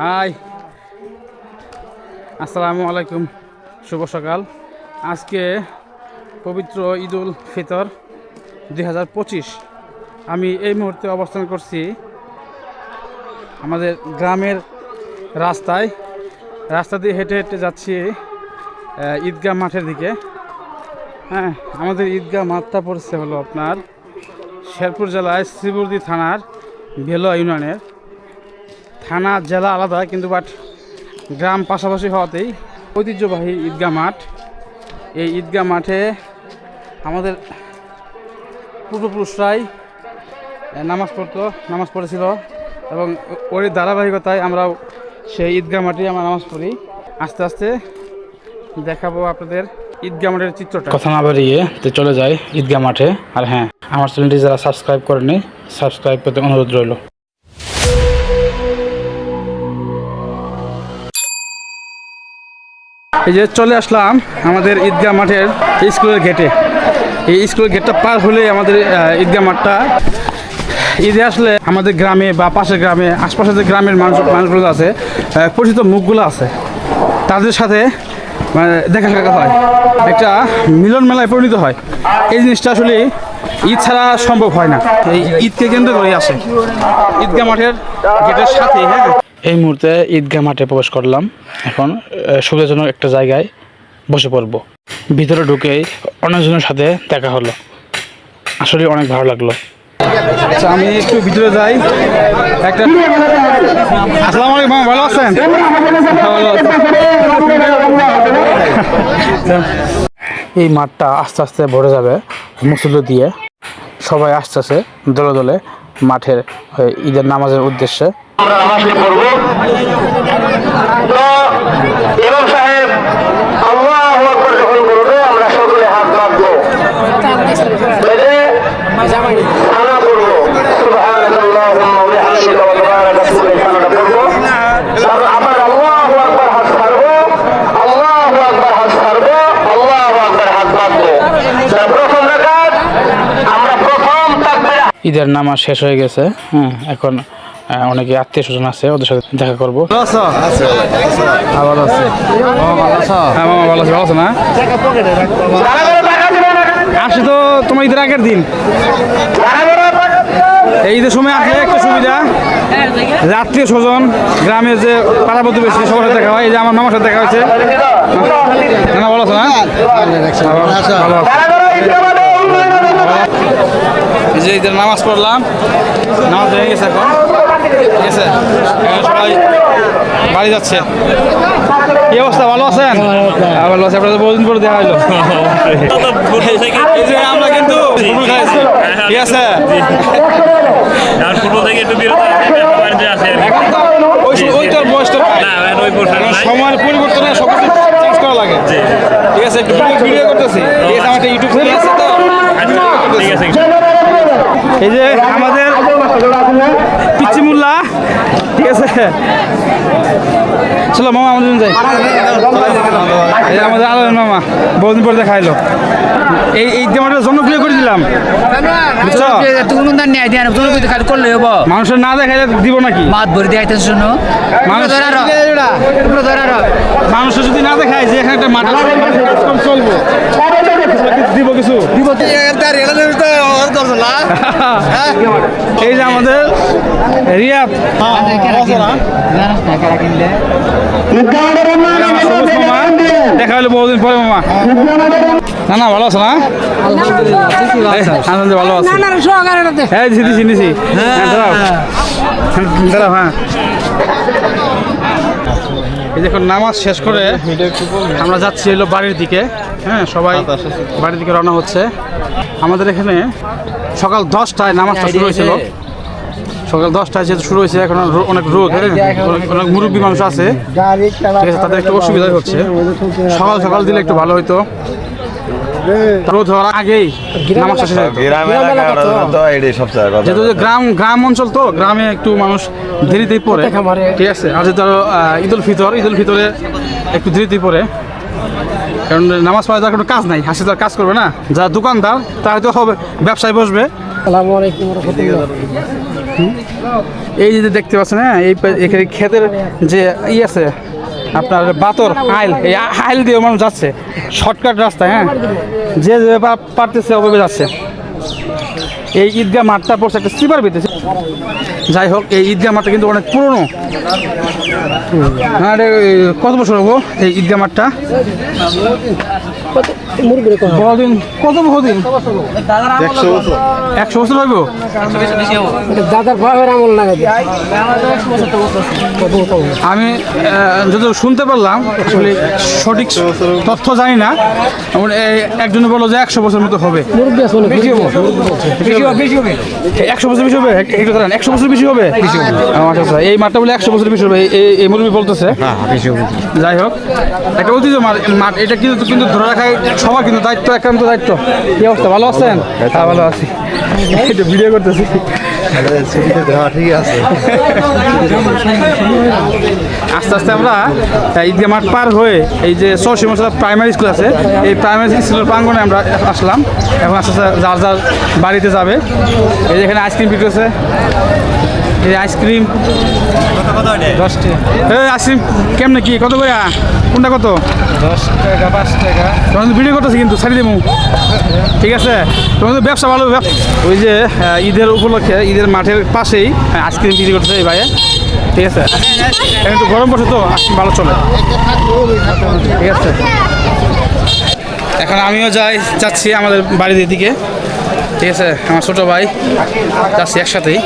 High. আসসালামু আলাইকুম। শুভ সকাল। আজকে পবিত্র ঈদ উল ফিতর দুই হাজার পঁচিশ। আমি এই মুহূর্তে অবস্থান করছি আমাদের গ্রামের রাস্তায়। রাস্তা দিয়ে হেঁটে হেঁটে যাচ্ছি ঈদগাহ মাঠের দিকে। হ্যাঁ আমাদের ঈদগাহ মাঠটা পড়ছে হলো আপনার শেরপুর জেলায় শ্রীবর্দী থানার ভেলোয়া ইউনিয়নের। থানা, জেলা আলাদা কিন্তু বাট গ্রাম পাশাপাশি হওয়াতেই ঐতিহ্যবাহী ঈদগাহ মাঠ। এই ঈদগাহ মাঠে আমাদের পূর্বপুরুষরাই নামাজ পড়তো, নামাজ পড়েছিল এবং ওর ধারাবাহিকতায় আমরাও সেই ঈদগাহ মাঠে আমরা নামাজ পড়ি। আস্তে আস্তে দেখাবো আপনাদের ঈদগা মাঠের চিত্রটা। কথা না বাড়িয়ে তো চলে যাই ঈদগা মাঠে। আর হ্যাঁ আমার চ্যানেলটি যারা সাবস্ক্রাইব করেনি সাবস্ক্রাইব করতে অনুরোধ রইল। এই যে চলে আসলাম আমাদের ঈদগা মাঠের স্কুলের গেটে এই স্কুলের গেটটা পার হলে আমাদের ঈদগা মাঠটা। ঈদে আসলে আমাদের গ্রামে বা পাশের গ্রামে আশপাশের যে গ্রামের মানুষ মানুষগুলো আছে পরিচিত মুখগুলো আছে। তাদের সাথে মানে দেখা সাক্ষাৎ হয়। একটা মিলন মেলায় পরিণত হয়। এই জিনিসটা আসলে ঈদ ছাড়া সম্ভব হয় না। এই ঈদকে কেন্দ্র করে আসে। ঈদগা মাঠের গেটের সাথে হ্যাঁ? এই মুহূর্তে ঈদগা মাঠে প্রবেশ করলাম। এখন সুবিধাজনক একটা জায়গায় বসে পড়ব। ভিতরে ঢুকেই অনেকজনের সাথে দেখা হলো। আসলে অনেক ভালো লাগল। আচ্ছা আমি একটু ভিতরে যাই। একটা আসসালামু আলাইকুম ভালো আছেন। ভালো আছি। এই মাঠটা আস্তে আস্তে ভরে যাবে মুসল্লি দিয়ে। সবাই আস্তে আস্তে দলে দলে মাঠের ঈদের নামাজের উদ্দেশ্যে। আমরা ঈদের নামাজ শেষ হয়ে গেছে হ্যাঁ এখন অনেকে আত্মীয় স্বজন আছে ওদের সাথে দেখা করব। ভালো আছো? হ্যাঁ ভালো আছি। হ্যাঁ মামা ভালো আছি ভালো আছো না? যারা যারা টাকা দিবে না আসে তো তোমার ঈদের আগের দিন। এই ঈদের সময় আসলে একটা সুবিধা। যে আত্মীয় স্বজন গ্রামের যে পাড়া প্রতিবেশী সবার সাথে দেখা হয়। এই যে আমার মামার সাথে দেখা হয়েছে। না না, ভালো আছো। না ভালো আছো। ঈদের নামাজ পড়লাম। নামাজ হয়ে গেছে এখন। ঠিক আছে? সবাই বাড়ি যাচ্ছে। কি অবস্থা? ভালো আছেন? হ্যাঁ, ভালো আছে। আপনাদের বহুদিন পরে দেখা হলো। আমরা কিন্তু ঠিক আছে? আর ফুটবল থেকে একটু বিরত আছে, বাড়িতে আছে আর কি। এখন তো ওই তোর বয়সটা। সময়ের পরিবর্তনে সব কিছু চেঞ্জ করা লাগে। ঠিক আছে? একটু ভিডিও করতেছি। ঠিক আছে? আমার একটা ইউটিউব চ্যানেল আছে তো। আচ্ছা, ঠিক আছে। এই যে আমাদের পিচ্ছি মোল্লা ঠিক আছে। চলো, মামা আমাদের যাই। এই আমাদের আলোচন মামা বহুদিন পর দেখা এলো এই এই জামাটা জনপ্রিয় করে দিলাম। মানুষের না দেখাইলে দিব নাকি? মাত ভরে দিয়ে আইতেছ শুনো মানুষ- ধরার মানুষের যদি না দেখায় যে এখানে একটা মাঠ চলবো। দিব কিছু? এই যে আমাদের মামা দেখা হলো বহুদিন পরে মামা। না না ভালো আছো না? ভালো আছি। হ্যাঁ দিছি দিছি দিছি হ্যাঁ দাঁড়াও দাঁড়াও হ্যাঁ। দেখুন, নামাজ শেষ করে আমরা যাচ্ছি এলো বাড়ির দিকে। হ্যাঁ সবাই বাড়ির দিকে রওনা হচ্ছে। আমাদের এখানে সকাল দশটায় নামাজটা শুরু হয়েছিল। সকাল দশটায় যেহেতু শুরু হয়েছে, এখন অনেক রোগ হ্যাঁ অনেক- মুরব্বী মানুষ আছে। তাদের একটু অসুবিধা হচ্ছে। সকাল সকাল দিলে একটু ভালো হতো রোদ হওয়ার আগেই শেষ তো যেহেতু গ্রাম গ্রাম অঞ্চল তো গ্রামে একটু মানুষ পড়ে। ঠিক আছে? আর যেহেতু ঈদ উল ফিতর ঈদ উল ফিতরে একটু পড়ে। কারণ নামাজ পড়ে তার কোনো কাজ নাই হাসি তো কাজ করবে না। যারা দোকানদার তারা হয়তো হবে ব্যবসায় বসবে। এই যে দেখতে পাচ্ছেন হ্যাঁ এই এখানে ক্ষেতের যে ই আছে আপনার বাতর আইল এই আইল দিয়ে মানুষ যাচ্ছে। শর্টকাট রাস্তা হ্যাঁ? যে যে পারতেছে, ওভাবে যাচ্ছে। এই ঈদগাহ মাঠটা পড়ছে একটা স্লিপার পেতেছে যাই হোক, এই ঈদগাহ মাঠটা কিন্তু অনেক পুরনো। হ্যাঁ কত বছর হব এই ঈদগাহ মাঠটা? বহুদিন কত বহুদিন একশো বছর। হইব? দাদার বাবার আমল না আমি যত শুনতে পারলাম আসলে সঠিক তথ্য জানি না। একজনে বলল যে একশো বছর মতো হবে। একশো বছর বেশি হবে? একটু দাঁড়ান একশো বছর বেশি হবে? আচ্ছা, আচ্ছা। এই মাঠটা বলে একশো বছর বেশি হবে। এই- মুরব্বী বলতেছে? যাই হোক একটা বলছি যে মাঠ- মাঠ এটা কিন্তু কিন্তু ধরে রাখা সবার কিন্তু দায়িত্ব একান্ত দায়িত্ব। কি অবস্থা? ভালো আছেন? হ্যাঁ ভালো। আছি। ভিডিও করতেছি। আস্তে আস্তে আমরা আহ, ঈদগাহ মাঠ পার হয়ে এই যে মশলা প্রাইমারি স্কুল আছে এই প্রাইমারি স্কুলের প্রাঙ্গনে আমরা আসলাম। এখন আস্তে আস্তে যার যার বাড়িতে যাবে। এই যে এখানে আইসক্রিম বিক্রি হচ্ছে। এই আইসক্রিম এই আইসক্রিম কেমনে কি? কত করে কোনটা কত? দশ টাকা পাঁচ টাকা। তোমার ভিডিও করতেছি কিন্তু ছাড়ি দেবো। ঠিক আছে? তোমার তো ব্যবসা ভালো ওই যে ঈদের উপলক্ষে ঈদের মাঠের পাশেই আইসক্রিম বিক্রি করতেছে এই ভাইয়া। ঠিক আছে? এখন একটু গরম পড়ছে তো ভালো চলে। ঠিক আছে? এখন আমিও যাই, যাচ্ছি আমাদের বাড়ির দিকে ঠিক আছে? আমার ছোটো ভাই, যাচ্ছি একসাথেই।